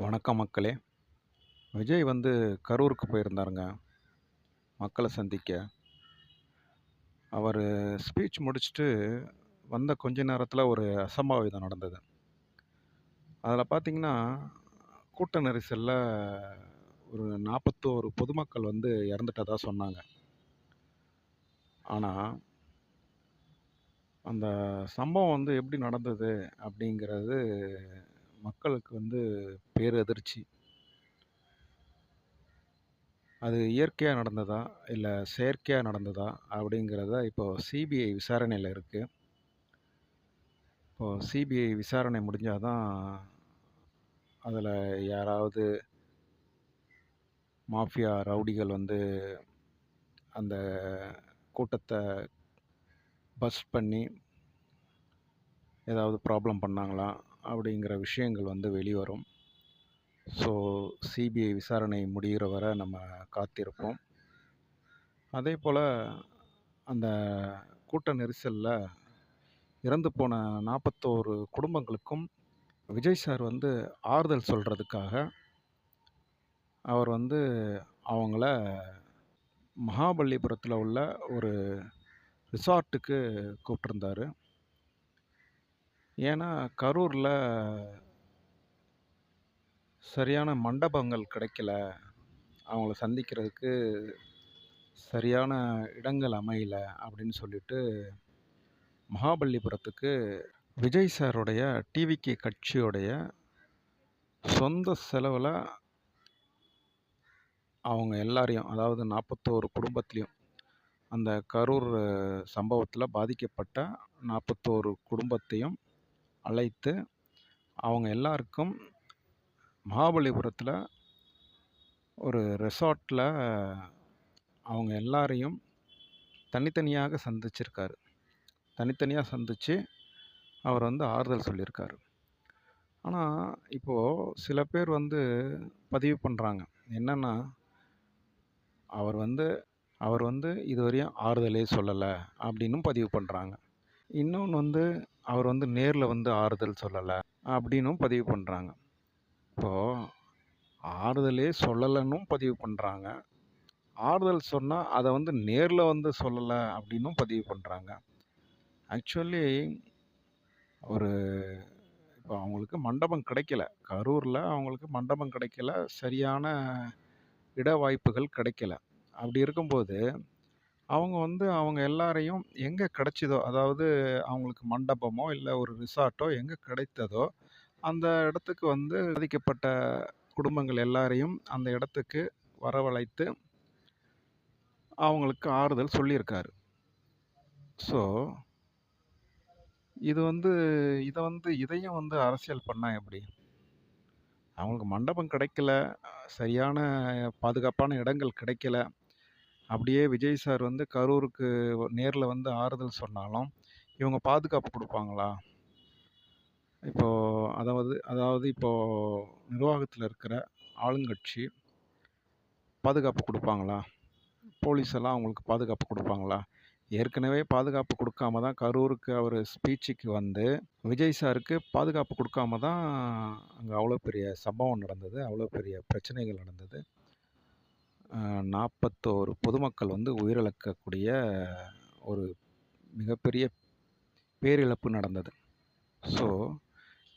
வணக்கம் மக்களே. விஜய் வந்து கரூருக்கு போயிருந்தாருங்க. மக்களை சந்திக்க. அவர் ஸ்பீச் முடிச்சுட்டு வந்த கொஞ்ச நேரத்தில் ஒரு அசம்பாவிதம் நடந்தது. அதில் பார்த்தீங்கன்னா கூட்ட நெரிசலில் ஒரு நாற்பத்தோரு பொதுமக்கள் வந்து இறந்துட்டதாக சொன்னாங்க. ஆனால் அந்த சம்பவம் வந்து எப்படி நடந்தது அப்படிங்கிறது மக்களுக்கு வந்து பேரதிர்ச்சி அது இயற்கையாக நடந்ததா? இல்லை செயற்கையாக நடந்ததா? அப்படிங்கிறத இப்போ சிபிஐ விசாரணையில் இருக்குது இப்போது சிபிஐ விசாரணை முடிஞ்சால் தான் அதில் யாராவது மாஃபியா ரவுடிகள் வந்து அந்த கூட்டத்தை பஸ் பண்ணி ஏதாவது ப்ராப்ளம் பண்ணாங்களா? அப்படிங்கிற விஷயங்கள் வந்து வெளிவரும். ஸோ சிபிஐ விசாரணை முடிகிற வரை நம்ம காத்திருப்போம். அதே போல் அந்த கூட்ட நெரிசலில் இறந்து போன நாற்பத்தோரு குடும்பங்களுக்கும் விஜய் சார் வந்து ஆறுதல் சொல்கிறதுக்காக அவர் வந்து அவங்கள மகாபலிபுரத்தில் உள்ள ஒரு ரிசார்ட்டுக்கு கூப்பிட்ருந்தாரு ஏன்னா கரூரில் சரியான மண்டபங்கள் கிடைக்கல. அவங்கள சந்திக்கிறதுக்கு சரியான இடங்கள் அமையல அப்படின்னு சொல்லிட்டு மகாபலிபுரத்துக்கு விஜய் சாருடைய டிவிகே கட்சியுடைய சொந்த செலவில் அவங்க எல்லாரையும் அதாவது நாற்பத்தோரு குடும்பத்துலேயும் அந்த கரூர் சம்பவத்தில் பாதிக்கப்பட்ட நாற்பத்தோரு குடும்பத்தையும் அழைத்து அவங்க எல்லாருக்கும் மகாபலிபுரத்தில் ஒரு ரெசார்ட்டில் அவங்க எல்லாரையும் தனித்தனியாக சந்திச்சிருக்காரு. தனித்தனியாக சந்தித்து அவர் வந்து ஆறுதல் சொல்லியிருக்காரு. ஆனால் இப்போது சில பேர் வந்து பதிவு பண்ணுறாங்க என்னென்னா அவர் வந்து அவர் வந்து இதுவரையும் ஆறுதலே சொல்லலை அப்படின்னும் பதிவு பண்ணுறாங்க இன்னொன்று வந்து அவர் வந்து நேரில் வந்து ஆறுதல் சொல்லலை அப்படின்னும் பதிவு பண்ணுறாங்க இப்போது ஆறுதலே சொல்லலைன்னும் பதிவு பண்ணுறாங்க ஆறுதல் சொன்னால் அதை வந்து நேரில் வந்து சொல்லலை அப்படின்னும் பதிவு பண்ணுறாங்க ஆக்சுவலி ஒரு இப்போ அவங்களுக்கு மண்டபம் கிடைக்கல. கரூரில் அவங்களுக்கு மண்டபம் கிடைக்கல. சரியான இட வாய்ப்புகள் கிடைக்கல. அப்படி இருக்கும்போது அவங்க வந்து அவங்க எல்லாரையும் எங்கே கிடைச்சிதோ அதாவது அவங்களுக்கு மண்டபமோ இல்லை ஒரு ரிசார்ட்டோ எங்கே கிடைத்ததோ அந்த இடத்துக்கு வந்து பாதிக்கப்பட்ட குடும்பங்கள் எல்லாரையும் அந்த இடத்துக்கு வரவழைத்து அவங்களுக்கு ஆறுதல் சொல்லியிருக்காரு. ஸோ இது வந்து இதை வந்து இதையும் வந்து அரசியல் பண்ணால் எப்படி? அவங்களுக்கு மண்டபம் கிடைக்கல சரியான பாதுகாப்பான இடங்கள் கிடைக்கல அப்படியே விஜய் சார் வந்து கரூருக்கு நேரில் வந்து ஆறுதல் சொன்னாலும் இவங்க பாதுகாப்பு கொடுப்பாங்களா? இப்போது அதாவது அதாவது இப்போது நிர்வாகத்தில் இருக்கிற ஆளுங்கட்சி பாதுகாப்பு கொடுப்பாங்களா? போலீஸ் எல்லாம் அவங்களுக்கு பாதுகாப்பு கொடுப்பாங்களா? ஏற்கனவே பாதுகாப்பு கொடுக்காம தான் கரூருக்கு அவர் ஸ்பீச்சுக்கு வந்து விஜய் சாருக்கு பாதுகாப்பு கொடுக்காம தான் அங்கே அவ்வளோ பெரிய சம்பவம் நடந்தது அவ்வளோ பெரிய பிரச்சனைகள் நடந்தது. நாற்பத்தோரு பொதுமக்கள் வந்து உயிரிழக்கக்கூடிய ஒரு மிகப்பெரிய பேரிழப்பு நடந்தது. ஸோ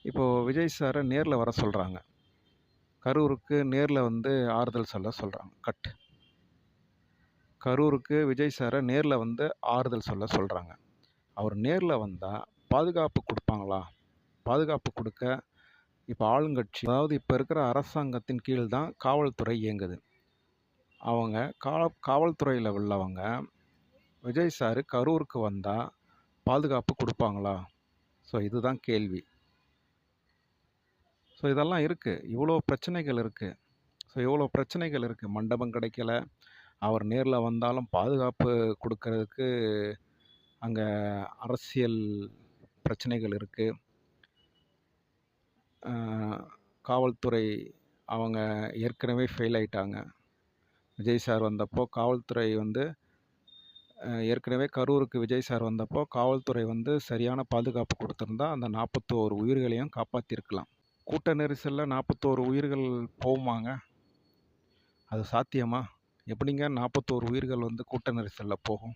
இப்போது விஜய் சாரை நேரில் வர சொல்கிறாங்க கரூருக்கு நேரில் வந்து ஆறுதல் சொல்ல சொல்கிறாங்க கட் கரூருக்கு விஜய் சாரை நேரில் வந்து ஆறுதல் சொல்ல சொல்கிறாங்க அவர் நேரில் வந்தால் பாதுகாப்பு கொடுப்பாங்களா? பாதுகாப்பு கொடுக்க இப்போ ஆளுங்கட்சி அதாவது இப்போ இருக்கிற அரசாங்கத்தின் கீழ் தான் காவல்துறை இயங்குது. அவங்க கால காவல்துறையில் உள்ளவங்க விஜய் சார் கரூருக்கு வந்தால் பாதுகாப்பு கொடுப்பாங்களா? ஸோ இதுதான் கேள்வி. ஸோ இதெல்லாம் இருக்குது இவ்வளோ பிரச்சனைகள் இருக்குது ஸோ இவ்வளோ பிரச்சனைகள் இருக்குது மண்டபம் கிடைக்கல. அவர் நேரில் வந்தாலும் பாதுகாப்பு கொடுக்கறதுக்கு அங்கே அரசியல் பிரச்சனைகள் இருக்குது காவல்துறை அவங்க ஏற்கனவே ஃபெயில் ஆயிட்டாங்க. விஜய் சார் வந்தப்போ காவல்துறை வந்து ஏற்கனவே கரூருக்கு விஜய் சார் வந்தப்போ காவல்துறை வந்து சரியான பாதுகாப்பு கொடுத்துருந்தா அந்த நாற்பத்தோரு உயிர்களையும் காப்பாற்றிருக்கலாம் கூட்ட நெரிசலில் நாற்பத்தோரு உயிர்கள் போகுமாங்க? அது சாத்தியமா? எப்படிங்க நாற்பத்தோரு உயிர்கள் வந்து கூட்ட நெரிசலில் போகும்?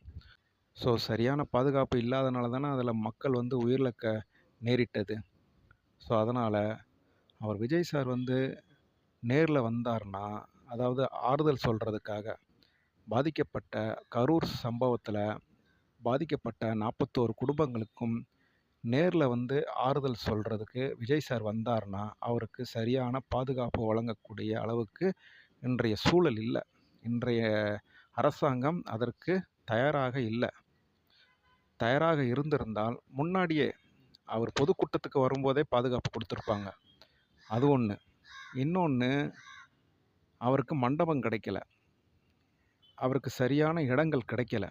ஸோ சரியான பாதுகாப்பு இல்லாதனால தானே அதில் மக்கள் வந்து உயிரிழக்க நேரிட்டது. ஸோ அதனால் அவர் விஜய் சார் வந்து நேரில் வந்தார்னா அதாவது ஆறுதல் சொல்கிறதுக்காக பாதிக்கப்பட்ட கரூர் சம்பவத்தில் பாதிக்கப்பட்ட நாற்பத்தோரு குடும்பங்களுக்கும் நேரில் வந்து ஆறுதல் சொல்கிறதுக்கு விஜய் சார் வந்தார்னா அவருக்கு சரியான பாதுகாப்பு வழங்கக்கூடிய அளவுக்கு இன்றைய சூழல் இல்லை. இன்றைய அரசாங்கம் அதற்கு தயாராக இல்லை. தயாராக இருந்திருந்தால் முன்னாடியே அவர் பொதுக்கூட்டத்துக்கு வரும்போதே பாதுகாப்பு கொடுத்துருப்பாங்க. அது ஒன்று இன்னொன்று அவருக்கு மண்டபம் கிடைக்கல. அவருக்கு சரியான இடங்கள் கிடைக்கல.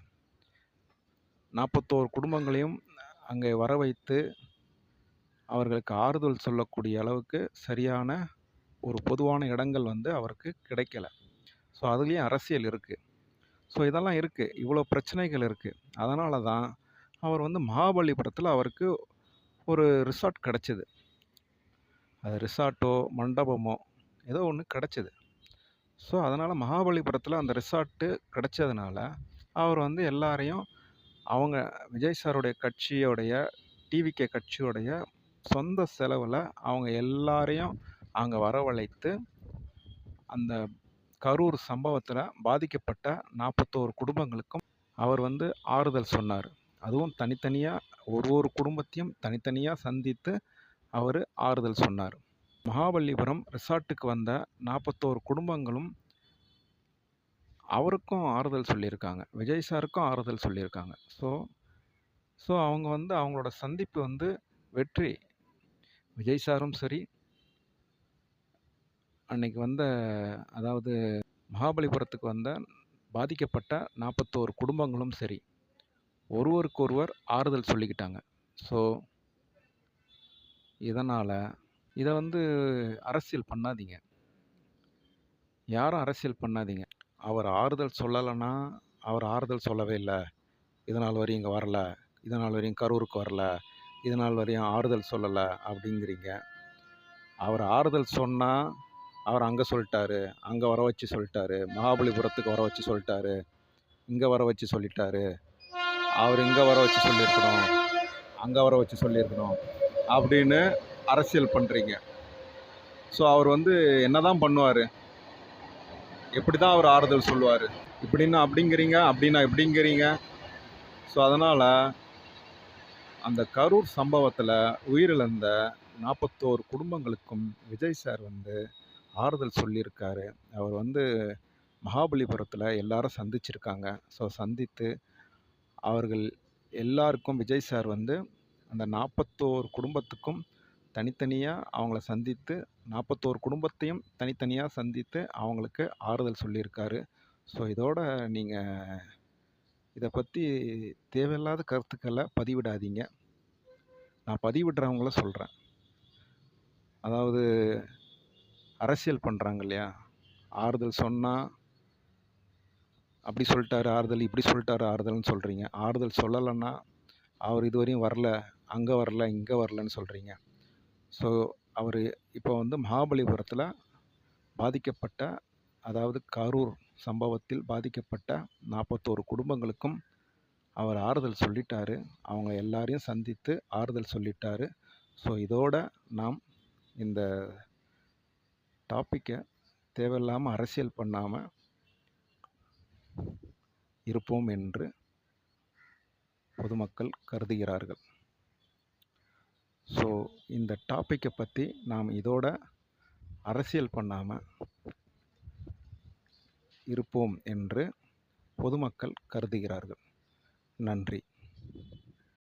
நாற்பத்தோரு குடும்பங்களையும் அங்கே வர வைத்து அவர்களுக்கு ஆறுதல் சொல்லக்கூடிய அளவுக்கு சரியான ஒரு பொதுவான இடங்கள் வந்து அவருக்கு கிடைக்கல. ஸோ அதுலேயும் அரசியல் இருக்குது ஸோ இதெல்லாம் இருக்குது இவ்வளோ பிரச்சனைகள் இருக்குது அதனால தான் அவர் வந்து மகாபலிபுரத்தில் அவருக்கு ஒரு ரிசார்ட் கிடச்சிது. அது ரிசார்ட்டோ மண்டபமோ ஏதோ ஒன்று கிடச்சிது. ஸோ அதனால் மகாபலிபுரத்தில் அந்த ரிசார்ட்டு கிடச்சதுனால அவர் வந்து எல்லாரையும் அவங்க விஜய் சாருடைய கட்சியோடைய டிவிகே கட்சியோடைய சொந்த செலவில் அவங்க எல்லாரையும் அங்கே வரவழைத்து அந்த கரூர் சம்பவத்தில் பாதிக்கப்பட்ட நாற்பத்தோரு குடும்பங்களுக்கும் அவர் வந்து ஆறுதல் சொன்னார். அதுவும் தனித்தனியாக ஒரு ஒரு குடும்பத்தையும் தனித்தனியாக சந்தித்து அவர் ஆறுதல் சொன்னார். மகாபலிபுரம் ரிசார்ட்டுக்கு வந்த நாற்பத்தோரு குடும்பங்களும் அவருக்கும் ஆறுதல் சொல்லியிருக்காங்க. விஜய் சாருக்கும் ஆறுதல் சொல்லியிருக்காங்க. ஸோ ஸோ அவங்க வந்து அவங்களோட சந்திப்பு வந்து வெற்றி. விஜய் சாரும் சரி. அன்னைக்கு வந்த அதாவது மகாபலிபுரத்துக்கு வந்த பாதிக்கப்பட்ட நாற்பத்தோரு குடும்பங்களும் சரி. ஒருவருக்கொருவர் ஆறுதல் சொல்லிக்கிட்டாங்க. ஸோ இதனால் இதை வந்து அரசியல் பண்ணாதீங்க. யாரும் அரசியல் பண்ணாதீங்க. அவர் ஆறுதல் சொல்லலைன்னா அவர் ஆறுதல் சொல்லவே இல்லை. இதனால் வரையும் இங்கே வரல. இதனால் வரையும் கரூருக்கு வரல. இதனால் வரையும் ஆறுதல் சொல்லலை அப்படிங்கிறீங்க. அவர் ஆறுதல் சொன்னால் அவர் அங்கே சொல்லிட்டாரு. அங்கே வர வச்சு சொல்லிட்டாரு. மகாபலிபுரத்துக்கு வர வச்சு சொல்லிட்டாரு. இங்கே வர வச்சு சொல்லிட்டாரு. அவர் இங்கே வர வச்சு சொல்லியிருக்கணும். அங்கே வர வச்சு சொல்லியிருக்கணும். அப்படின்னு அரசியல் பண்ணுறீங்க ஸோ அவர் வந்து என்ன தான் பண்ணுவார்? எப்படி தான் அவர் ஆறுதல் சொல்லுவார்? இப்படின்னா அப்படிங்கிறீங்க அப்படின்னா இப்படிங்கிறீங்க. ஸோ அதனால் அந்த கரூர் சம்பவத்தில் உயிரிழந்த நாற்பத்தோரு குடும்பங்களுக்கும் விஜய் சார் வந்து ஆறுதல் சொல்லியிருக்காரு. அவர் வந்து மகாபலிபுரத்தில் எல்லாரும் சந்திச்சிருக்காங்க. ஸோ சந்தித்து அவர்கள் எல்லாருக்கும் விஜய் சார் வந்து அந்த நாற்பத்தோரு குடும்பத்துக்கும் தனித்தனியாக அவங்கள சந்தித்து நாற்பத்தோரு குடும்பத்தையும் தனித்தனியாக சந்தித்து அவங்களுக்கு ஆறுதல் சொல்லியிருக்காரு. ஸோ இதோட நீங்கள் இதை பற்றி தேவையில்லாத கருத்துக்களை பதிவிடாதீங்க. நான் பதிவிடுறவங்கள சொல்கிறேன் அதாவது அரசியல் பண்ணுறாங்க இல்லையா? ஆறுதல் சொன்னால் அப்படி சொல்லிட்டாரு ஆறுதல் இப்படி சொல்லிட்டாரு ஆறுதல்னு சொல்கிறீங்க ஆறுதல் சொல்லலைன்னா அவர் இதுவரையும் வரல அங்கே வரல இங்கே வரலன்னு சொல்கிறீங்க ஸோ அவர் இப்போ வந்து மகாபலிபுரத்தில் பாதிக்கப்பட்ட அதாவது கரூர் சம்பவத்தில் பாதிக்கப்பட்ட நாற்பத்தோரு குடும்பங்களுக்கும் அவர் ஆறுதல் சொல்லிட்டாரு. அவங்க எல்லாரையும் சந்தித்து ஆறுதல் சொல்லிட்டாரு. ஸோ இதோட நாம் இந்த டாப்பிக்கை தேவையில்லாமல் அரசியல் பண்ணாமல் இருப்போம் என்று பொதுமக்கள் கருதுகிறார்கள். ஸோ இந்த டாப்பிக்கை பற்றி நாம் இதோட அரசியல் பண்ணாமல் இருப்போம் என்று பொதுமக்கள் கருதுகிறார்கள். நன்றி.